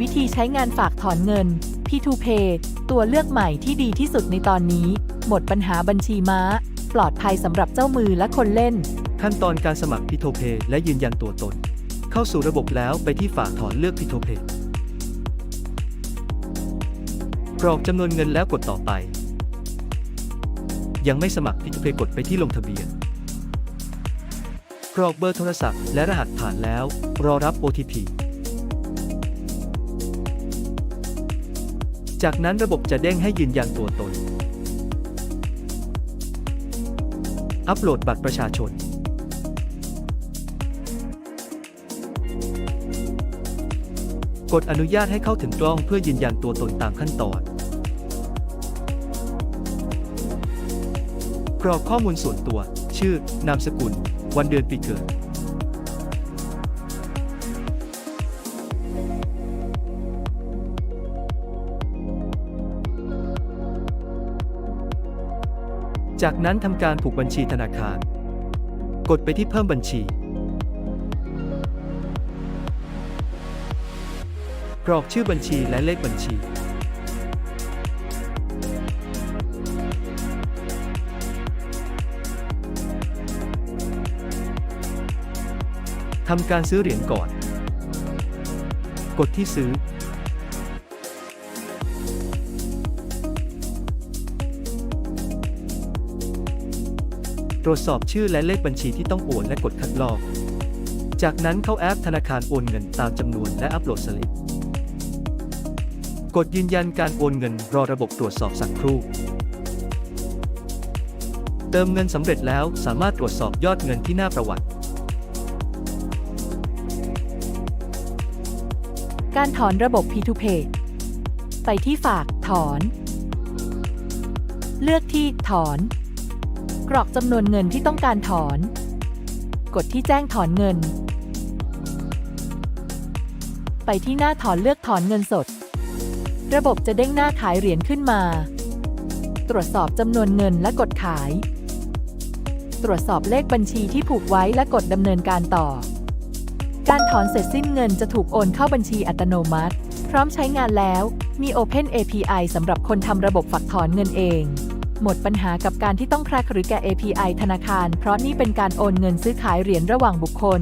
วิธีใช้งานฝากถอนเงิน P2Pay ตัวเลือกใหม่ที่ดีที่สุดในตอนนี้ หมดปัญหาบัญชีม้า ปลอดภัยสำหรับเจ้ามือและคนเล่น ขั้นตอนการสมัครพิโทเพและยืนยันตัวตน เข้าสู่ระบบแล้วไปที่ฝากถอนเลือกพิโทเพกรอกจำนวนเงินแล้วกดต่อไป ยังไม่สมัครพิโทเพกดไปที่ลงทะเบียนกรอกเบอร์โทรศัพท์และรหัสผ่านแล้ว รอรับ OTP จากนั้นระบบจะเด้งให้ยืนยันตัวตน อัปโหลดบัตรประชาชน กดอนุญาตให้เข้าถึงกล้องเพื่อยืนยันตัวตนตามขั้นตอน กรอกข้อมูลส่วนตัว ชื่อ นามสกุล วันเดือนปีเกิด จากนั้นทำการผูกบัญชีธนาคาร กดไปที่เพิ่มบัญชี กรอกชื่อบัญชีและเลขบัญชี ทำการซื้อเหรียญก่อน กดที่ซื้อ ตรวจสอบชื่อและเลขบัญชีที่ต้องโอนและกดคัดลอก จากนั้นเข้าแอปธนาคารโอนเงินตามจำนวนและอัปโหลดสลิป กดยืนยันการโอนเงินรอระบบตรวจสอบสักครู่ เติมเงินสำเร็จแล้วสามารถตรวจสอบยอดเงินที่หน้าประวัติ การถอนระบบ P2Pay ไปที่ฝากถอน เลือกที่ถอน กรอกจำนวนเงินที่ต้องการถอน กดที่แจ้งถอนเงิน ไปที่หน้าถอนเลือกถอนเงินสด ระบบจะเด้งหน้าขายเหรียญขึ้นมา ตรวจสอบจำนวนเงินและกดขาย ตรวจสอบเลขบัญชีที่ผูกไว้และกดดำเนินการต่อ การถอนเสร็จสิ้นเงินจะถูกโอนเข้าบัญชีอัตโนมัติ พร้อมใช้งานแล้ว มี Open API สำหรับคนทำระบบฝากถอนเงินเอง หมดปัญหากับการที่ต้องแครกหรือแกะ API ธนาคาร เพราะนี่เป็นการโอนเงินซื้อขายเหรียญระหว่างบุคคล